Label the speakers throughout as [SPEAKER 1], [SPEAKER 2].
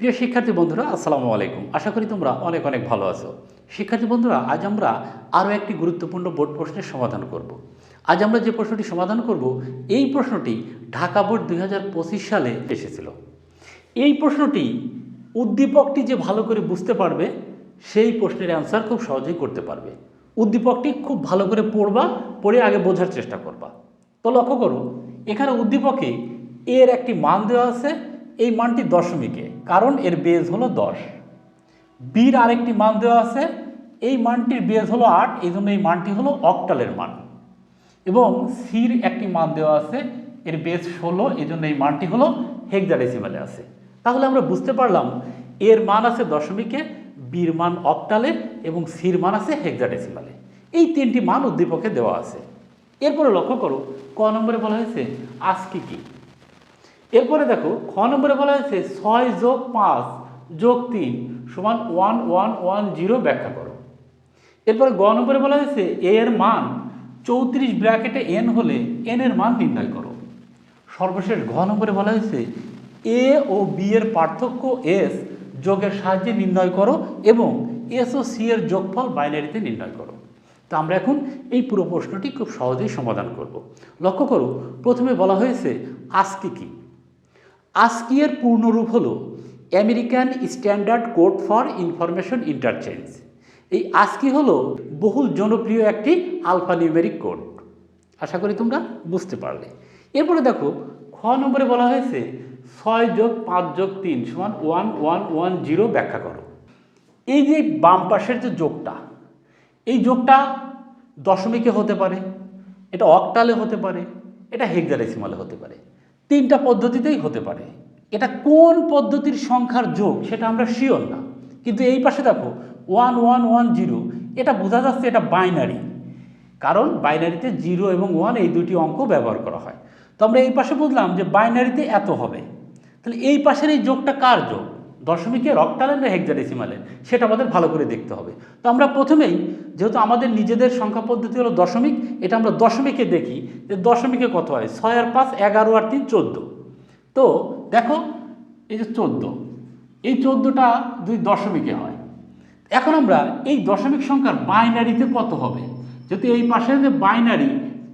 [SPEAKER 1] প্রিয় শিক্ষার্থী বন্ধুরা আসসালামু আলাইকুম আশা করি তোমরা অনেক অনেক ভালো আছো শিক্ষার্থী বন্ধুরা আজ আমরা আরও একটি গুরুত্বপূর্ণ বোর্ড প্রশ্নের সমাধান করব। আজ আমরা যে প্রশ্নটি সমাধান করব এই প্রশ্নটি ঢাকা বোর্ড দুই সালে এসেছিল এই প্রশ্নটি উদ্দীপকটি যে ভালো করে বুঝতে পারবে সেই প্রশ্নের অ্যান্সার খুব সহজেই করতে পারবে উদ্দীপকটি খুব ভালো করে পড়বা পড়ে আগে বোঝার চেষ্টা করবা তো লক্ষ্য করো এখানে উদ্দীপকে এর একটি মান দেওয়া আছে এই মানটি দশমিকে কারণ এর বেজ হলো দশ বির আরেকটি মান দেওয়া আছে এই মানটির বেজ হলো আট এই এই মানটি হলো অকটালের মান এবং সির একটি মান দেওয়া আছে এর বেজ ষোলো এই জন্য এই মানটি হলো হেক্সাডেসিমালে আছে তাহলে আমরা বুঝতে পারলাম এর মান আছে দশমিকে বীর মান অকটালে এবং সির মান আছে হেক্সাডেসিমালে এই তিনটি মান উদ্দীপকে দেওয়া আছে এরপরে লক্ষ্য করো ক নম্বরে বলা হয়েছে আজকে কি এরপরে দেখো খ নম্বরে বলা হয়েছে ছয় যোগ পাঁচ যোগ তিন সমান ওয়ান ওয়ান ওয়ান জিরো ব্যাখ্যা করো এরপরে গ নম্বরে বলা হয়েছে এ এর মান চৌত্রিশ ব্র্যাকেটে এন হলে এন এর মান নির্ণয় করো সর্বশেষ ঘ নম্বরে বলা হয়েছে এ ও বি এর পার্থক্য এস যোগের সাহায্যে নির্ণয় করো এবং এস ও সি এর যোগফল বাইনারিতে নির্ণয় করো তো আমরা এখন এই পুরো প্রশ্নটি খুব সহজেই সমাধান করব লক্ষ্য করো প্রথমে বলা হয়েছে আজকে কী আসকি এর পূর্ণরূপ হল American standard code for information interchange এই আস্কি হল বহুল জনপ্রিয় একটি আলফানিউমেরিক কোড আশা করি তোমরা বুঝতে পারলে এরপরে দেখো খ নম্বরে বলা হয়েছে ছয় যোগ পাঁচ যোগ তিন সমান ওয়ান ওয়ান ওয়ান জিরো ব্যাখ্যা করো এই যে বাম পাশের যে যোগটা এই যোগটা দশমিকে হতে পারে এটা অক্টালে হতে পারে এটা হেক্সাডেসিমালে হতে পারে তিনটা পদ্ধতিতেই হতে পারে এটা কোন পদ্ধতির সংখ্যার যোগ সেটা আমরা শিওর না কিন্তু এই পাশে দেখো ওয়ান ওয়ান ওয়ান জিরো এটা বোঝা যাচ্ছে এটা বাইনারি কারণ বাইনারিতে জিরো এবং ওয়ান এই দুটি অঙ্ক ব্যবহার করা হয় তো আমরা এই পাশে বুঝলাম যে বাইনারিতে এত হবে তাহলে এই পাশের এই যোগটা কার যোগ দশমিকের রক্তালেন না হেক্সাডেসিমালে সেটা আমাদের ভালো করে দেখতে হবে তো আমরা প্রথমেই যেহেতু আমাদের নিজেদের সংখ্যা পদ্ধতি হলো দশমিক এটা আমরা দশমিকে দেখি যে দশমিকে কত হয় ছয় আর পাঁচ এগারো আর তিন চোদ্দ তো দেখো এই যে চোদ্দো এই চোদ্দোটা দুই দশমিকে হয় এখন আমরা এই দশমিক সংখ্যার বাইনারিতে কত হবে যেহেতু এই পাশের যে বাইনারি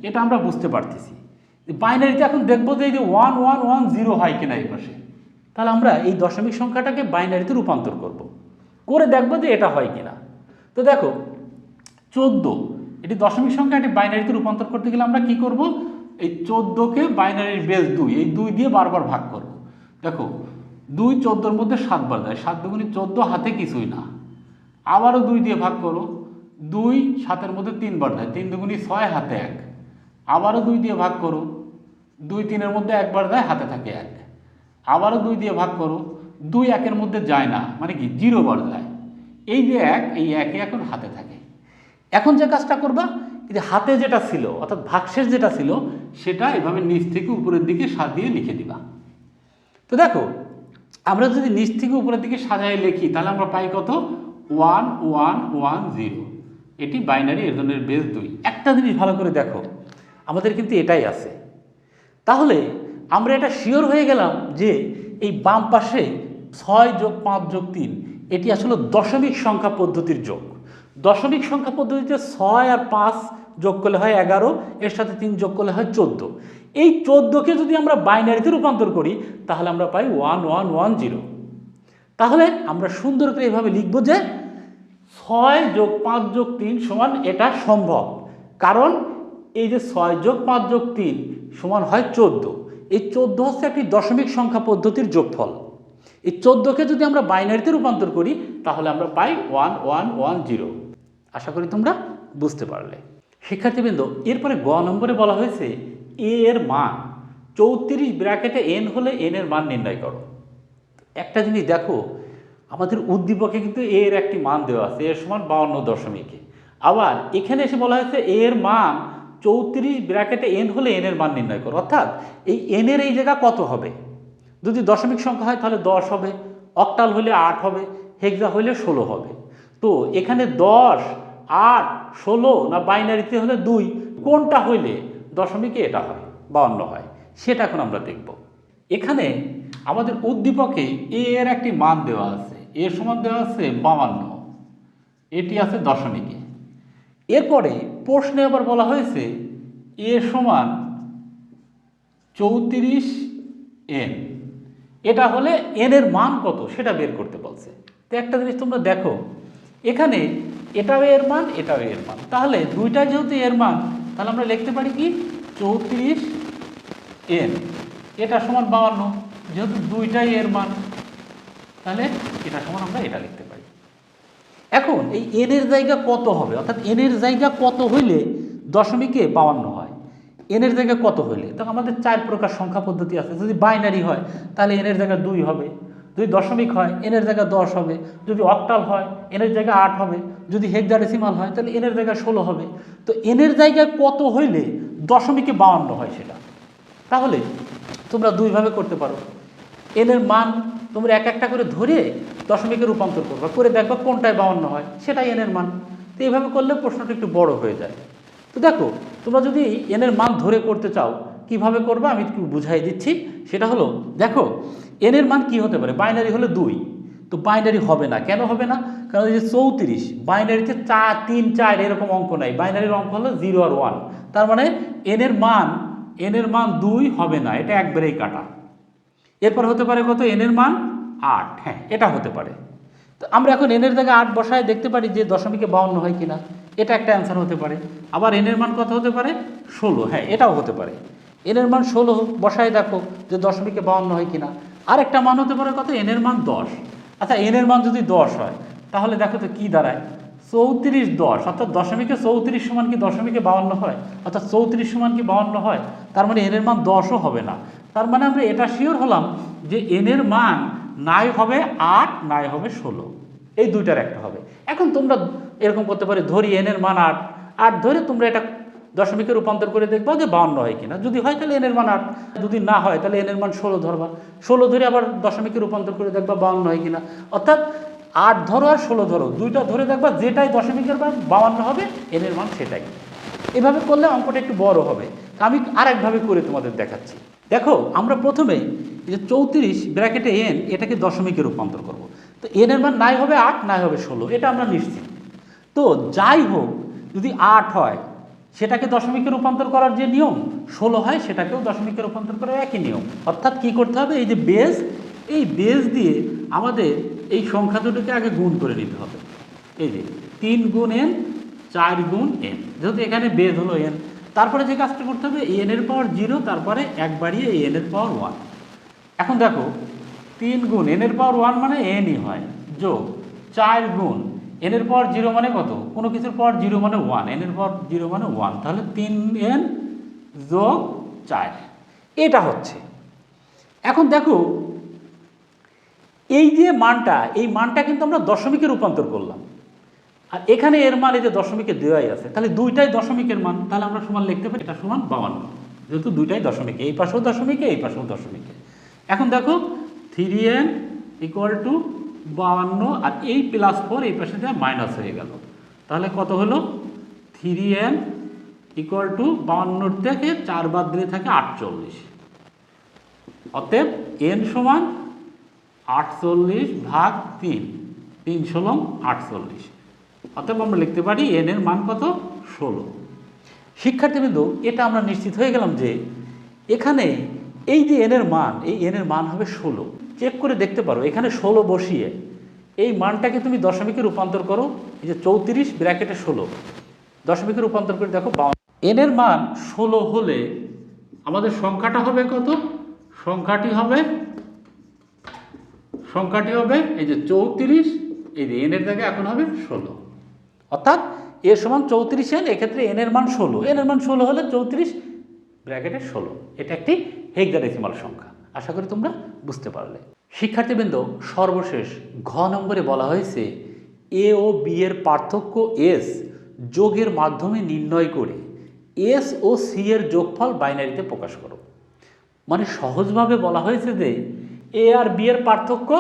[SPEAKER 1] এটা আমরা বুঝতে পারতেছি বাইনারিতে এখন দেখবো যে এই যে ওয়ান ওয়ান ওয়ান জিরো হয় কিনা এই পাশে তাহলে আমরা এই দশমিক সংখ্যাটাকে বাইনারিতে রূপান্তর করব। করে দেখব যে এটা হয় কিনা তো দেখো চোদ্দো এটি দশমিক সংখ্যা এটি বাইনারিতে রূপান্তর করতে গেলে আমরা কি করব এই চোদ্দোকে বাইনারির বেস দুই এই দুই দিয়ে বারবার ভাগ করব দেখো দুই চোদ্দোর মধ্যে সাতবার যায় সাত দুগুণি চোদ্দো হাতে কিছুই না আবারও দুই দিয়ে ভাগ করো দুই সাতের মধ্যে তিনবার যায় তিন দুগুণি ছয় হাতে এক আবারও দুই দিয়ে ভাগ করো দুই তিনের মধ্যে একবার যায় হাতে থাকে এক আবারও দুই দিয়ে ভাগ করো দুই একের মধ্যে যায় না মানে কি জিরো বার যায় এই যে এক এই একে এখন হাতে থাকে এখন যে কাজটা করবা যে হাতে যেটা ছিল অর্থাৎ ভাগশেষ যেটা ছিল সেটা এভাবে নিচ থেকে উপরের দিকে সাজিয়ে লিখে দিবা তো দেখো আমরা যদি নিচ থেকে উপরের দিকে সাজায় লিখি তাহলে আমরা পাই কত ওয়ান ওয়ান ওয়ান জিরো এটি বাইনারি এর ধরনের বেস দুই একটা জিনিস ভালো করে দেখো আমাদের কিন্তু এটাই আছে তাহলে আমরা এটা শিওর হয়ে গেলাম যে এই বাম পাশে ছয় যোগ পাঁচ যোগ তিন এটি আসলে দশমিক সংখ্যা পদ্ধতির যোগ দশমিক সংখ্যা পদ্ধতিতে ছয় আর পাঁচ যোগ করলে হয় এগারো এর সাথে তিন যোগ করলে হয় চোদ্দ এই চোদ্দোকে যদি আমরা বাইনারিতে রূপান্তর করি তাহলে আমরা পাই ওয়ান ওয়ান ওয়ান জিরো তাহলে আমরা সুন্দর করে এভাবে লিখব যে ছয় যোগ পাঁচ যোগ তিন সমান এটা সম্ভব কারণ এই যে ছয় যোগ পাঁচ যোগ তিন সমান হয় চোদ্দো এই চোদ্দ হচ্ছে একটি দশমিক সংখ্যা পদ্ধতির যোগফল এই চোদ্দকে যদি আমরা বাইনারিতে রূপান্তর করি তাহলে আমরা পাই ওয়ান ওয়ান ওয়ান জিরো আশা করি তোমরা বুঝতে পারলে শিক্ষার্থীবৃন্দ এরপরে গ নম্বরে বলা হয়েছে এ এর মান চৌত্রিশ ব্র্যাকেটে এন হলে এন এর মান নির্ণয় করো একটা জিনিস দেখো আমাদের উদ্দীপকে কিন্তু এ এর একটি মান দেওয়া আছে এর সমান বাউন্ন দশমিকে আবার এখানে এসে বলা হয়েছে এর মান চৌত্রিশ ব্র্যাকেটে এন হলে এনের মান নির্ণয় করো অর্থাৎ এই এনের এই জায়গা কত হবে যদি দশমিক সংখ্যা হয় তাহলে দশ হবে অক্টাল হলে আট হবে হেক্সা হলে ষোলো হবে তো এখানে দশ আট ষোলো না বাইনারিতে হলে দুই কোনটা হইলে দশমিকে এটা হয় বা অন্য হয় সেটা এখন আমরা দেখব এখানে আমাদের উদ্দীপকে এ এর একটি মান দেওয়া আছে এ সমান দেওয়া আছে বাউান্ন এটি আছে দশমিকে এরপরে প্রশ্নে আবার বলা হয়েছে এ সমান চৌত্রিশ এন এটা হলে এন এর মান কত সেটা বের করতে বলছে তো একটা জিনিস তোমরা দেখো এখানে এটাও এর মান এটাও এর মান তাহলে দুইটা যেহেতু এর মান তাহলে আমরা লিখতে পারি কি চৌত্রিশ এন এটা সমান বাউান্ন যেহেতু দুইটাই এর মান তাহলে এটা সমান আমরা এটা লিখতে এখন এই এন এর জায়গা কত হবে অর্থাৎ এন এর জায়গা কত হইলে দশমিকে বাউান্ন হয় এন এর জায়গা কত হইলে তখন আমাদের চার প্রকার সংখ্যা পদ্ধতি আছে যদি বাইনারি হয় তাহলে এন এর জায়গা দুই হবে যদি দশমিক হয় এনের জায়গা দশ হবে যদি অক্টাল হয় এনের জায়গা আট হবে যদি হেক্সাডেসিমাল হয় তাহলে এনের জায়গা ষোলো হবে তো এনের জায়গায় কত হইলে দশমিকে বাউান্ন হয় সেটা তাহলে তোমরা দুইভাবে করতে পারো এনের মান তোমরা এক একটা করে ধরে দশমিকে রূপান্তর করবা করে দেখবা কোনটায় বাউন্ন হয় সেটাই এনের মান তো এইভাবে করলে প্রশ্নটা একটু বড় হয়ে যায় তো দেখো তোমরা যদি এনের মান ধরে করতে চাও কিভাবে করবা আমি একটু বুঝাই দিচ্ছি সেটা হলো দেখো এনের মান কি হতে পারে বাইনারি হলে দুই তো বাইনারি হবে না কেন হবে না কারণ যে চৌত্রিশ বাইনারিতে চার তিন চার এরকম অঙ্ক নাই বাইনারির অঙ্ক হলো জিরো আর ওয়ান তার মানে এনের মান এনের মান দুই হবে না এটা একবারেই কাটা এরপর হতে পারে কত এনের মান আট হ্যাঁ এটা হতে পারে তো আমরা এখন এনের জায়গায় আট বসায় দেখতে পারি যে দশমিকে বাউন্ন হয় কিনা এটা একটা অ্যান্সার হতে পারে আবার এনের মান কত হতে পারে ষোলো হ্যাঁ এটাও হতে পারে এনের মান ষোলো বসায় দেখো যে দশমিকে বাউন্ন হয় কিনা আর একটা মান হতে পারে কত এনের মান দশ আচ্ছা এনের মান যদি দশ হয় তাহলে দেখো তো কী দাঁড়ায় চৌত্রিশ দশ অর্থাৎ দশমিকে চৌত্রিশ সমান কি দশমিকে বাউন্ন হয় অর্থাৎ চৌত্রিশ সমান কি বাউন্ন হয় তার মানে এনের মান দশও হবে না তার মানে আমরা এটা শিওর হলাম যে এন এর মান নাই হবে আট নাই হবে ষোলো এই দুইটার একটা হবে এখন তোমরা এরকম করতে পারে ধরি এন এর মান আট আট ধরে তোমরা এটা দশমিকে রূপান্তর করে দেখবো যে বাউন্ন হয় কিনা যদি হয় তাহলে এনের মান আট যদি না হয় তাহলে এনের মান ষোলো ধরবা ষোলো ধরে আবার দশমিকে রূপান্তর করে দেখবা বাউন্ন হয় কিনা অর্থাৎ আট ধরো আর ষোলো ধরো দুইটা ধরে দেখবা যেটাই দশমিকের মান বাউন্ন হবে এনের মান সেটাই এভাবে করলে অঙ্কটা একটু বড় হবে আমি আরেকভাবে করে তোমাদের দেখাচ্ছি দেখো আমরা প্রথমে যে চৌত্রিশ ব্র্যাকেটে এন এটাকে দশমিকে রূপান্তর করব। তো এন এর মান নাই হবে আট নাই হবে ষোলো এটা আমরা নিশ্চিত তো যাই হোক যদি আট হয় সেটাকে দশমিকে রূপান্তর করার যে নিয়ম ষোলো হয় সেটাকেও দশমিকে রূপান্তর করার একই নিয়ম অর্থাৎ কি করতে হবে এই যে বেজ এই বেজ দিয়ে আমাদের এই সংখ্যা দুটোকে আগে গুণ করে নিতে হবে এই যে তিন গুণ এন চার গুণ এন যেহেতু এখানে বেদ হলো এন তারপরে যে কাজটা করতে হবে এন এর পাওয়ার জিরো তারপরে এক বাড়িয়ে এন এর পাওয়ার ওয়ান এখন দেখো তিন গুণ এন এর পাওয়ার ওয়ান মানে এনই হয় যোগ চার গুণ এন এর পাওয়ার জিরো মানে কত কোনো কিছুর পাওয়ার জিরো মানে ওয়ান এন এর পাওয়ার জিরো মানে ওয়ান তাহলে তিন এন যোগ চার এটা হচ্ছে এখন দেখো এই যে মানটা এই মানটা কিন্তু আমরা দশমিকে রূপান্তর করলাম আর এখানে এর মান এই যে দশমিকে দেওয়াই আছে তাহলে দুইটাই দশমিকের মান তাহলে আমরা সমান লিখতে পারি এটা সমান বাউান্ন যেহেতু দুইটাই দশমিকে এই পাশেও দশমিকে এই পাশেও দশমিকে এখন দেখো থ্রি এন ইকুয়াল টু বাউান্ন আর এই প্লাস ফোর এই পাশে দেওয়া মাইনাস হয়ে গেল তাহলে কত হলো থ্রি এন ইকুয়াল টু বাউান্নর থেকে চার বাদ দিলে থাকে আটচল্লিশ অতএব এন সমান আটচল্লিশ ভাগ তিন তিন ষোলং আটচল্লিশ অতএব আমরা লিখতে পারি এন এর মান কত ষোলো শিক্ষার্থীবৃন্দ এটা আমরা নিশ্চিত হয়ে গেলাম যে এখানে এই যে এনের মান এই এনের মান হবে ষোলো চেক করে দেখতে পারো এখানে ষোলো বসিয়ে এই মানটাকে তুমি দশমিকে রূপান্তর করো এই যে চৌত্রিশ ব্র্যাকেটে ষোলো দশমিকে রূপান্তর করে দেখো এনের মান ষোলো হলে আমাদের সংখ্যাটা হবে কত সংখ্যাটি হবে সংখ্যাটি হবে এই যে চৌত্রিশ এই যে এনের জায়গায় এখন হবে ষোলো অর্থাৎ এ সমান চৌত্রিশ এন এক্ষেত্রে এন এর মান ষোলো এন এর মান ষোলো হলে চৌত্রিশ ব্র্যাকেটের ষোলো এটা একটি হেক্সাডেসিমাল সংখ্যা আশা করি তোমরা বুঝতে পারলে শিক্ষার্থীবৃন্দ সর্বশেষ ঘ নম্বরে বলা হয়েছে এ ও বি এর পার্থক্য এস যোগের মাধ্যমে নির্ণয় করে এস ও সি এর যোগফল বাইনারিতে প্রকাশ করো মানে সহজভাবে বলা হয়েছে যে এ আর বি এর পার্থক্য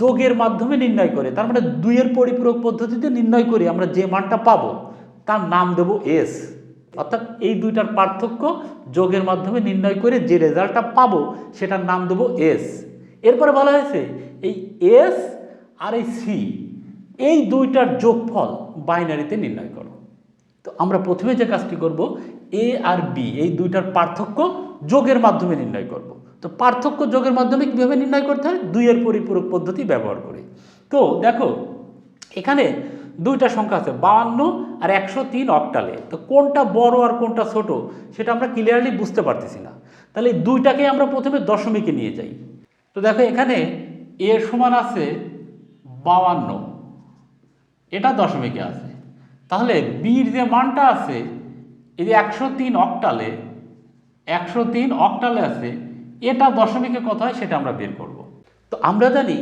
[SPEAKER 1] যোগের মাধ্যমে নির্ণয় করে তার মানে দুইয়ের পরিপূরক পদ্ধতিতে নির্ণয় করি আমরা যে মানটা পাবো তার নাম দেব এস অর্থাৎ এই দুইটার পার্থক্য যোগের মাধ্যমে নির্ণয় করে যে রেজাল্টটা পাবো সেটার নাম দেব এস এরপরে বলা হয়েছে এই এস আর এই সি এই দুইটার যোগফল বাইনারিতে নির্ণয় করো তো আমরা প্রথমে যে কাজটি করব এ আর বি এই দুইটার পার্থক্য যোগের মাধ্যমে নির্ণয় করব। তো পার্থক্য যোগের মাধ্যমে কীভাবে নির্ণয় করতে হয় দুইয়ের পরিপূরক পদ্ধতি ব্যবহার করে তো দেখো এখানে দুইটা সংখ্যা আছে বাহান্ন আর একশো তিন অক্টালে তো কোনটা বড় আর কোনটা ছোট সেটা আমরা ক্লিয়ারলি বুঝতে পারতেছি না তাহলে এই দুইটাকে আমরা প্রথমে দশমিকে নিয়ে যাই তো দেখো এখানে এ সমান আছে বাউান্ন এটা দশমিকে আছে তাহলে বীর যে মানটা আছে এই যে একশো তিন অক্টালে একশো তিন অক্টালে আছে এটা দশমিকে কত হয় সেটা আমরা বের করব তো আমরা জানি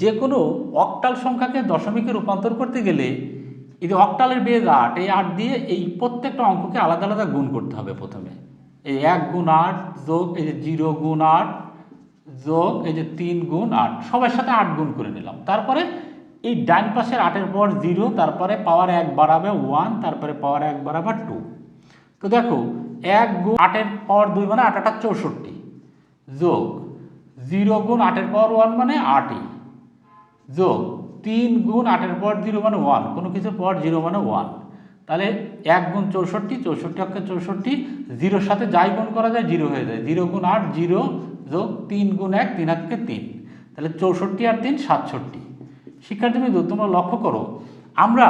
[SPEAKER 1] যে কোনো অকটাল সংখ্যাকে দশমিকে রূপান্তর করতে গেলে এই অকটালের বেজ আট এই আট দিয়ে এই প্রত্যেকটা অঙ্ককে আলাদা আলাদা গুণ করতে হবে প্রথমে এই এক গুণ আট যোগ এই যে জিরো গুণ আট যোগ এই যে তিন গুণ আট সবার সাথে আট গুণ করে নিলাম তারপরে এই ডাইন পাশের আটের পর জিরো তারপরে পাওয়ার এক বাড়াবে ওয়ান তারপরে পাওয়ার এক বাড়াবে টু তো দেখো এক গুণ আটের পর দুই মানে আট আটা চৌষট্টি যোগ জিরো গুণ আটের পাওয়ার ওয়ান মানে আটই যোগ তিন গুণ আটের পাওয়ার জিরো মানে ওয়ান কোনো কিছু পাওয়ার জিরো মানে ওয়ান তাহলে এক গুণ চৌষট্টি চৌষট্টি অক্ষে চৌষট্টি জিরোর সাথে যাই গুণ করা যায় জিরো হয়ে যায় জিরো গুণ আট জিরো যোগ তিন গুণ এক তিন আটকে তিন তাহলে চৌষট্টি আর তিন সাতষট্টি শিক্ষার্থী তোমরা লক্ষ্য করো আমরা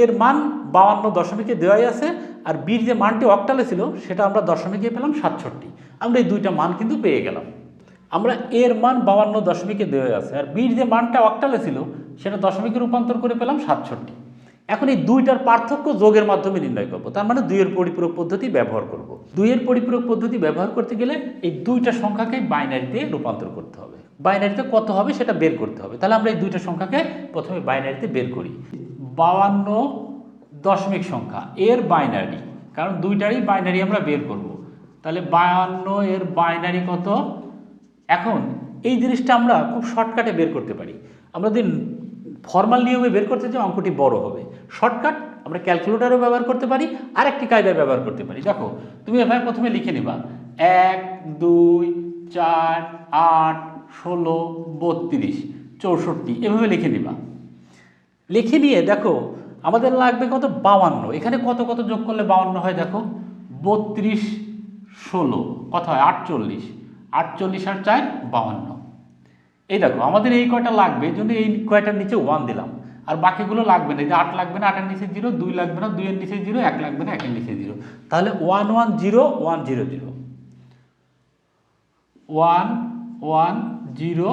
[SPEAKER 1] এর মান বাউান্ন দশমিকে দেওয়াই আছে আর বীর যে মানটি অক্টালে ছিল সেটা আমরা গিয়ে পেলাম সাতষট্টি আমরা এই দুইটা মান কিন্তু পেয়ে গেলাম আমরা এর মান বাউান্ন দশমিকে দেওয়া আছে আর বীর যে মানটা অক্টালে ছিল সেটা দশমিকে রূপান্তর করে পেলাম সাতষট্টি এখন এই দুইটার পার্থক্য যোগের মাধ্যমে নির্ণয় করব তার মানে দুইয়ের পরিপূরক পদ্ধতি ব্যবহার করব। দুইয়ের পরিপূরক পদ্ধতি ব্যবহার করতে গেলে এই দুইটা সংখ্যাকে বাইনারিতে রূপান্তর করতে হবে বাইনারিতে কত হবে সেটা বের করতে হবে তাহলে আমরা এই দুইটা সংখ্যাকে প্রথমে বাইনারিতে বের করি বাউান্ন দশমিক সংখ্যা এর বাইনারি কারণ দুইটারই বাইনারি আমরা বের করব। তাহলে বায়ান্ন এর বাইনারি কত এখন এই জিনিসটা আমরা খুব শর্টকাটে বের করতে পারি আমরা যদি ফর্মাল নিয়মে বের করতে চাই অঙ্কটি বড় হবে শর্টকাট আমরা ক্যালকুলেটারও ব্যবহার করতে পারি আর একটি কায়দায় ব্যবহার করতে পারি দেখো তুমি এভাবে প্রথমে লিখে নিবা এক দুই চার আট ষোলো বত্রিশ চৌষট্টি এভাবে লিখে নিবা লিখে নিয়ে দেখো আমাদের লাগবে কত বাউান্ন এখানে কত কত যোগ করলে বাউান্ন হয় দেখো বত্রিশ ষোলো কত হয় আটচল্লিশ আটচল্লিশ আর চার বাউান্ন এই দেখো আমাদের এই কয়টা লাগবে এই জন্য এই কয়টার নিচে ওয়ান দিলাম আর বাকিগুলো লাগবে না যে আট লাগবে না আটের নিচে জিরো দুই লাগবে না দুইয়ের নিচে জিরো এক লাগবে না একের নিচে জিরো তাহলে one one zero one zero zero one one zero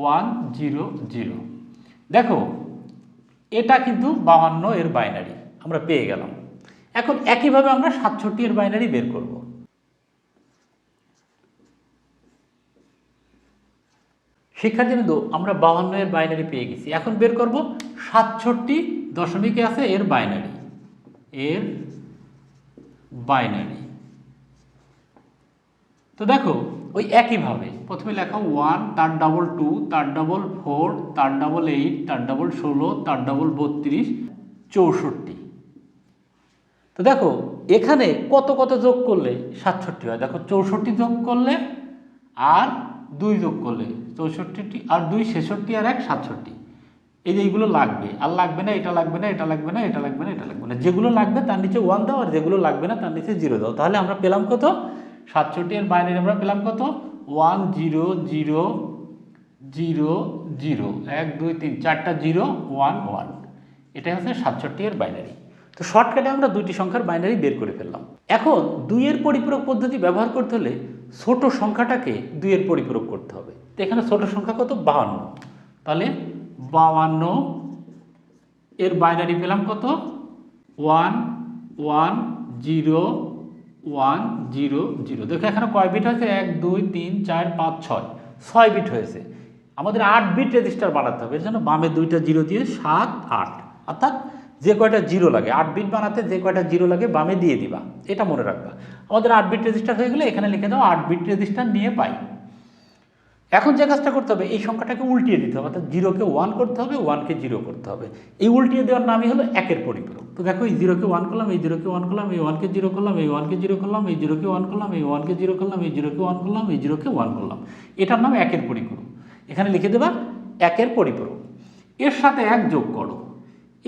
[SPEAKER 1] one zero zero দেখো এটা কিন্তু বাহান্ন এর বাইনারি আমরা পেয়ে গেলাম এখন একইভাবে আমরা সাতষট্টি এর বাইনারি বের করব শিক্ষার্থী আমরা বাহান্ন এর বাইনারি পেয়ে গেছি এখন বের করব সাতষট্টি দশমিকে আছে এর বাইনারি এর বাইনারি তো দেখো ওই একইভাবে প্রথমে লেখা ওয়ান তার ডাবল টু তার ডাবল ফোর তার ডাবল এইট তার ডাবল ষোলো তার ডাবল বত্রিশ চৌষট্টি তো দেখো এখানে কত কত যোগ করলে সাতষট্টি হয় দেখো চৌষট্টি যোগ করলে আর দুই যোগ করলে চৌষট্টিটি আর দুই ছেষট্টি আর এক সাতষট্টি এই যে এইগুলো লাগবে আর লাগবে না এটা লাগবে না এটা লাগবে না এটা লাগবে না এটা লাগবে না যেগুলো লাগবে তার নিচে ওয়ান দাও আর যেগুলো লাগবে না তার নিচে জিরো দাও তাহলে আমরা পেলাম কত সাতষট্টি এর বাইরে আমরা পেলাম কত one zero zero zero zero এক দুই তিন চারটা জিরো ওয়ান ওয়ান এটাই হচ্ছে সাতষট্টি এর বাইনারি তো শর্টকাটে আমরা দুইটি সংখ্যার বাইনারি বের করে ফেললাম এখন দুইয়ের পরিপূরক পদ্ধতি ব্যবহার করতে হলে ছোট সংখ্যাটাকে দুইয়ের পরিপূরক করতে হবে তো এখানে ছোট সংখ্যা কত বাহান্ন তাহলে বাহান্ন এর বাইনারি পেলাম কত one one zero one zero zero দেখো এখানে কয় বিট হয়েছে এক দুই তিন চার পাঁচ ছয় ছয় বিট হয়েছে আমাদের আট বিট রেজিস্টার বানাতে হবে এর জন্য বামে দুইটা জিরো দিয়ে সাত আট অর্থাৎ যে কয়টা জিরো লাগে আট বিট বানাতে যে কয়টা জিরো লাগে বামে দিয়ে দিবা এটা মনে রাখবা আমাদের আট বিট রেজিস্টার হয়ে গেলে এখানে লিখে দাও আট বিট রেজিস্টার নিয়ে পাই এখন যে কাজটা করতে হবে এই সংখ্যাটাকে উল্টিয়ে দিতে হবে অর্থাৎ জিরোকে ওয়ান করতে হবে ওয়ানকে জিরো করতে হবে এই উল্টিয়ে দেওয়ার নামই হলো একের পরিপূরক তো দেখো এই জিরোকে ওয়ান করলাম এই জিরোকে ওয়ান করলাম এই ওয়ানকে জিরো করলাম এই ওয়ানকে জিরো করলাম এই জিরোকে ওয়ান করলাম এই ওয়ানকে জিরো করলাম এই জিরোকে ওয়ান করলাম এই জিরোকে ওয়ান করলাম এটার নাম একের পরিপূরক এখানে লিখে দেবা একের পরিপূরক এর সাথে এক যোগ করো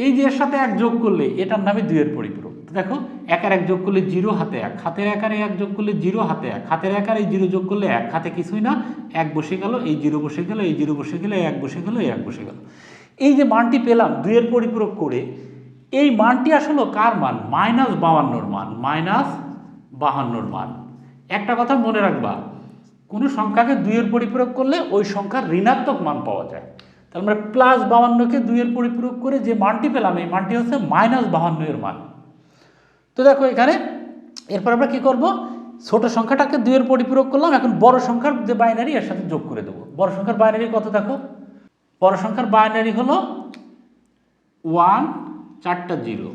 [SPEAKER 1] এই যে এর সাথে এক যোগ করলে এটার নামে দুইয়ের পরিপূরক দেখো একার এক যোগ করলে জিরো হাতে এক হাতের একারে এক যোগ করলে জিরো হাতে এক হাতের একারে জিরো যোগ করলে এক হাতে কিছুই না এক বসে গেল এই জিরো বসে গেল এই জিরো বসে গেলে এক বসে গেল এক বসে গেল এই যে মানটি পেলাম দুইয়ের পরিপূরক করে এই মানটি আসলে কার মান মাইনাস বাহান্নর মান মাইনাস বাহান্নর মান একটা কথা মনে রাখবা কোনো সংখ্যাকে দুইয়ের পরিপূরক করলে ওই সংখ্যার ঋণাত্মক মান পাওয়া যায় তার মানে প্লাস বাহান্নকে দুইয়ের পরিপূরক করে যে মানটি পেলাম এই মানটি হচ্ছে মাইনাস বাহান্ন এর মান তো দেখো এখানে এরপর আমরা কী করবো ছোটো সংখ্যাটাকে দুইয়ের পরিপূরক করলাম এখন বড় সংখ্যার যে বাইনারি এর সাথে যোগ করে দেবো বড় সংখ্যার বাইনারি কত দেখো বড় সংখ্যার বাইনারি হলো ওয়ান চারটা জিরো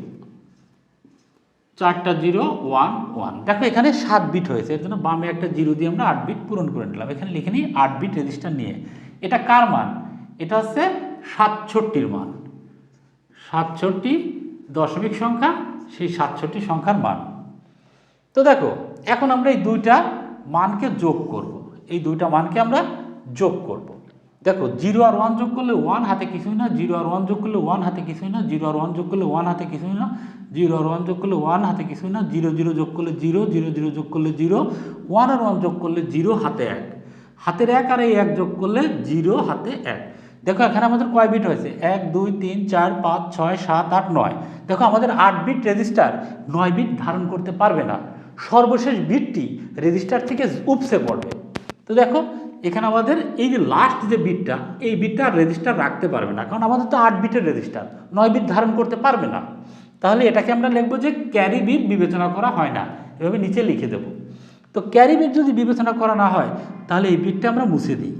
[SPEAKER 1] চারটা জিরো ওয়ান ওয়ান দেখো এখানে সাত বিট হয়েছে এর জন্য বামে একটা জিরো দিয়ে আমরা আট বিট পূরণ করে নিলাম এখানে লিখে নিই আট বিট রেজিস্টার নিয়ে এটা কার মান এটা হচ্ছে সাতষট্টির মান সাতষট্টি দশমিক সংখ্যা সেই সাতষট্টি সংখ্যার মান তো দেখো এখন আমরা এই দুইটা মানকে যোগ করব। এই দুইটা মানকে আমরা যোগ করব। দেখো জিরো আর ওয়ান যোগ করলে ওয়ান হাতে কিছুই না জিরো আর ওয়ান যোগ করলে ওয়ান হাতে কিছুই না জিরো আর ওয়ান যোগ করলে ওয়ান হাতে কিছুই না জিরো আর ওয়ান যোগ করলে ওয়ান হাতে কিছুই না জিরো জিরো যোগ করলে জিরো জিরো জিরো যোগ করলে জিরো ওয়ান আর ওয়ান যোগ করলে জিরো হাতে এক হাতের এক আর এই এক যোগ করলে জিরো হাতে এক দেখো এখানে আমাদের কয় বিট হয়েছে এক দুই তিন চার পাঁচ ছয় সাত আট নয় দেখো আমাদের আট বিট রেজিস্টার নয় বিট ধারণ করতে পারবে না সর্বশেষ বিটটি রেজিস্টার থেকে উপসে পড়বে তো দেখো এখানে আমাদের এই যে লাস্ট যে বিটটা এই বিটটা আর রেজিস্টার রাখতে পারবে না কারণ আমাদের তো আট বিটের রেজিস্টার নয় বিট ধারণ করতে পারবে না তাহলে এটাকে আমরা লিখবো যে ক্যারি বিট বিবেচনা করা হয় না এভাবে নিচে লিখে দেব তো ক্যারি বিট যদি বিবেচনা করা না হয় তাহলে এই বিটটা আমরা মুছে দিই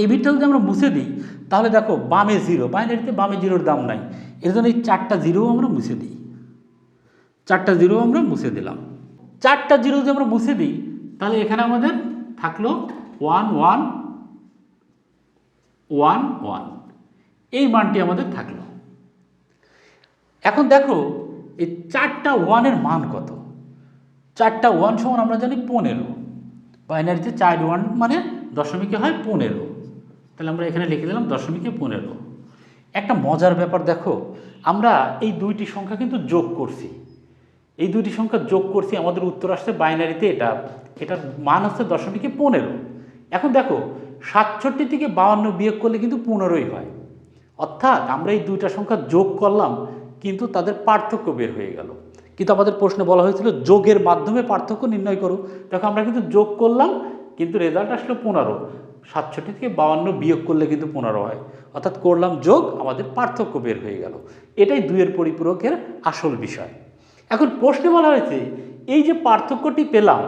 [SPEAKER 1] এই বিটটা যদি আমরা মুছে দিই তাহলে দেখো বামে জিরো বাইনারিতে বামে জিরোর দাম নাই এর জন্য এই চারটা জিরো আমরা মুছে দিই চারটা জিরো আমরা মুছে দিলাম চারটা জিরো যদি আমরা মুছে দিই তাহলে এখানে আমাদের থাকলো ওয়ান ওয়ান ওয়ান ওয়ান এই মানটি আমাদের থাকলো এখন দেখো এই চারটা ওয়ানের মান কত চারটা ওয়ান সমান আমরা জানি পনেরো বাইনারিতে চার ওয়ান মানে দশমিকে হয় পনেরো তাহলে আমরা এখানে লিখে দিলাম দশমিকে পনেরো একটা মজার ব্যাপার দেখো আমরা এই দুইটি সংখ্যা কিন্তু যোগ করছি এই দুইটি সংখ্যা যোগ করছি আমাদের উত্তর আসছে বাইনারিতে এটা এটার মান হচ্ছে দশমিকে পনেরো এখন দেখো সাতষট্টি থেকে বাউান্ন বিয়োগ করলে কিন্তু পনেরোই হয় অর্থাৎ আমরা এই দুইটা সংখ্যা যোগ করলাম কিন্তু তাদের পার্থক্য বের হয়ে গেল কিন্তু আমাদের প্রশ্নে বলা হয়েছিল যোগের মাধ্যমে পার্থক্য নির্ণয় করো দেখো আমরা কিন্তু যোগ করলাম কিন্তু রেজাল্ট আসলো পনেরো সাতষট্টি থেকে বাউান্ন বিয়োগ করলে কিন্তু পনেরো হয় অর্থাৎ করলাম যোগ আমাদের পার্থক্য বের হয়ে গেল এটাই দুইয়ের পরিপূরকের আসল বিষয় এখন প্রশ্নে বলা হয়েছে এই যে পার্থক্যটি পেলাম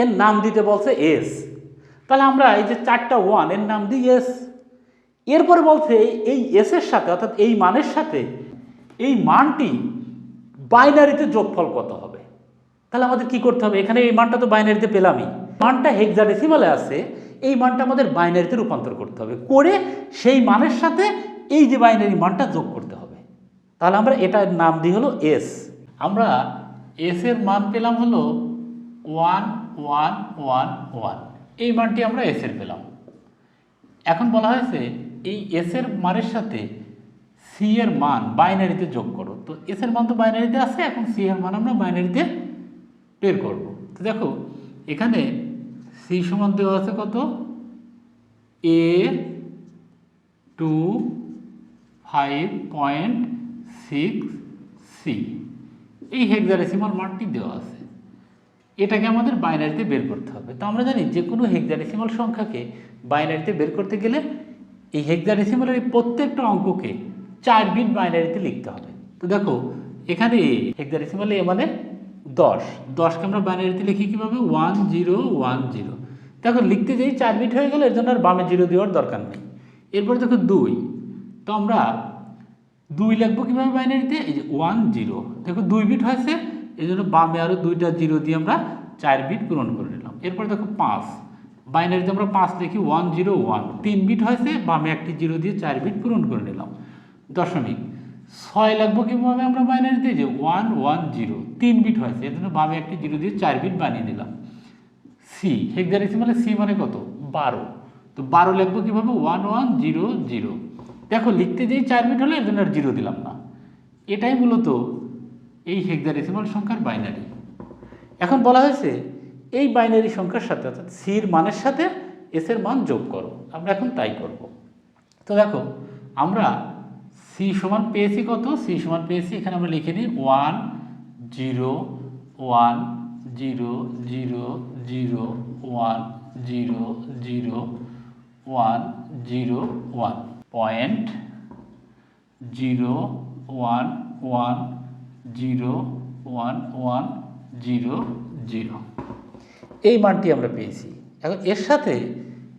[SPEAKER 1] এর নাম দিতে বলছে এস তাহলে আমরা এই যে চারটা ওয়ান এর নাম দিই এস এরপরে বলছে এই এসের সাথে অর্থাৎ এই মানের সাথে এই মানটি বাইনারিতে যোগফল কত হবে তাহলে আমাদের কি করতে হবে এখানে এই মানটা তো বাইনারিতে পেলামই মানটা হেক্সাডেসিমালে আছে এই মানটা আমাদের বাইনারিতে রূপান্তর করতে হবে করে সেই মানের সাথে এই যে বাইনারি মানটা যোগ করতে হবে তাহলে আমরা এটার নাম দিই হলো এস আমরা এস এর মান পেলাম হলো ওয়ান ওয়ান ওয়ান ওয়ান এই মানটি আমরা এস এর পেলাম এখন বলা হয়েছে এই এস এর মানের সাথে সি এর মান বাইনারিতে যোগ করো তো এস এর মান তো বাইনারিতে আছে এখন সি এর মান আমরা বাইনারিতে বের করব তো দেখো এখানে সি সমান দেওয়া আছে কত A two five point six C এই হেক্সারেসিমাল মানটি দেওয়া আছে এটাকে আমাদের বাইনারিতে বের করতে হবে তো আমরা জানি যে কোনো হেক্সারেসিমাল সংখ্যাকে বাইনারিতে বের করতে গেলে এই হেক্সারেসিমালের প্রত্যেকটা অঙ্ককে চার বিট বাইনারিতে লিখতে হবে তো দেখো এখানে হেক্সারেসিমাল এ মানে দশ দশকে আমরা বাইনারিতে লিখি কীভাবে ওয়ান জিরো ওয়ান জিরো দেখো লিখতে যেই চার বিট হয়ে গেলে এর জন্য আর বামে জিরো দেওয়ার দরকার নেই এরপরে দেখো দুই তো আমরা দুই লিখবো কীভাবে বাইনারিতে এই যে ওয়ান জিরো দেখো দুই বিট হয়েছে এই জন্য বামে আরও দুইটা জিরো দিয়ে আমরা চার বিট পূরণ করে নিলাম এরপরে দেখো পাঁচ বাইনারিতে আমরা পাঁচ লিখি ওয়ান জিরো ওয়ান তিন বিট হয়েছে বামে একটি জিরো দিয়ে চার বিট পূরণ করে নিলাম দশমিক ছয় লাগবো কীভাবে আমরা বাইনারি দিয়ে যে ওয়ান ওয়ান জিরো তিন বিট হয়েছে এর জন্য বামে একটি জিরো দিয়ে চার বিট বানিয়ে নিলাম সি মানে সি মানে কত বারো তো বারো লাগবো কীভাবে ওয়ান ওয়ান জিরো জিরো দেখো লিখতে যেই চার বিট হলে এর জন্য আর জিরো দিলাম না এটাই মূলত এই হেক্সাডেসিমাল সংখ্যার বাইনারি এখন বলা হয়েছে এই বাইনারি সংখ্যার সাথে অর্থাৎ সির মানের সাথে এসের মান যোগ করো আমরা এখন তাই করব তো দেখো আমরা সি সমান পেয়েছি কত সি সমান পেয়েছি এখানে আমরা লিখে নিই one zero one zero zero zero one zero zero one zero one point zero one one zero one one zero zero এই মানটি আমরা পেয়েছি এখন এর সাথে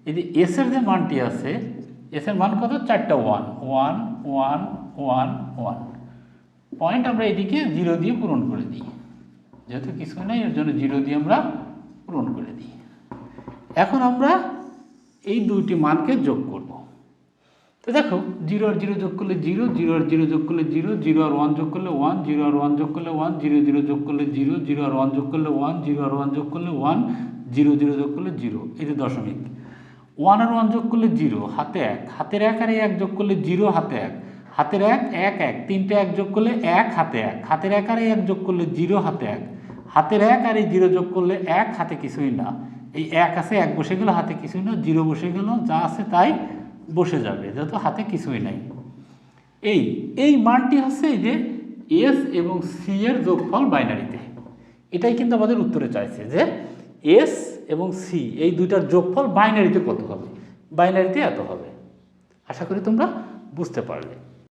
[SPEAKER 1] এই যে এসের যে মানটি আছে এস এর মান কত চারটা one one one one one point আমরা এদিকে জিরো দিয়ে পূরণ করে দিই যেহেতু কিছু নেই এর জন্য জিরো দিয়ে আমরা পূরণ করে দিই এখন আমরা এই দুইটি মানকে যোগ করব তো দেখো জিরো আর জিরো যোগ করলে জিরো জিরো আর জিরো যোগ করলে জিরো জিরো আর ওয়ান যোগ করলে ওয়ান জিরো আর ওয়ান যোগ করলে ওয়ান জিরো জিরো যোগ করলে জিরো জিরো আর ওয়ান যোগ করলে ওয়ান জিরো আর ওয়ান যোগ করলে ওয়ান জিরো জিরো যোগ করলে জিরো এই যে দশমিক ওয়ান আর ওয়ান যোগ করলে জিরো হাতে এক হাতের এক আর এক যোগ করলে জিরো হাতে এক হাতের এক এক এক তিনটে এক যোগ করলে এক হাতে এক হাতের এক আর এক যোগ করলে জিরো হাতে এক হাতের এক আর এই জিরো যোগ করলে এক হাতে কিছুই না এই এক আছে এক বসে গেল হাতে কিছুই না জিরো বসে গেল যা আছে তাই বসে যাবে যেহেতু হাতে কিছুই নাই এই এই মানটি হচ্ছে যে এস এবং সি এর যোগফল বাইনারিতে এটাই কিন্তু আমাদের উত্তরে চাইছে যে এস এবং সি এই দুইটার যোগফল বাইনারিতে কত হবে বাইনারিতে এত হবে আশা করি তোমরা বুঝতে পারলে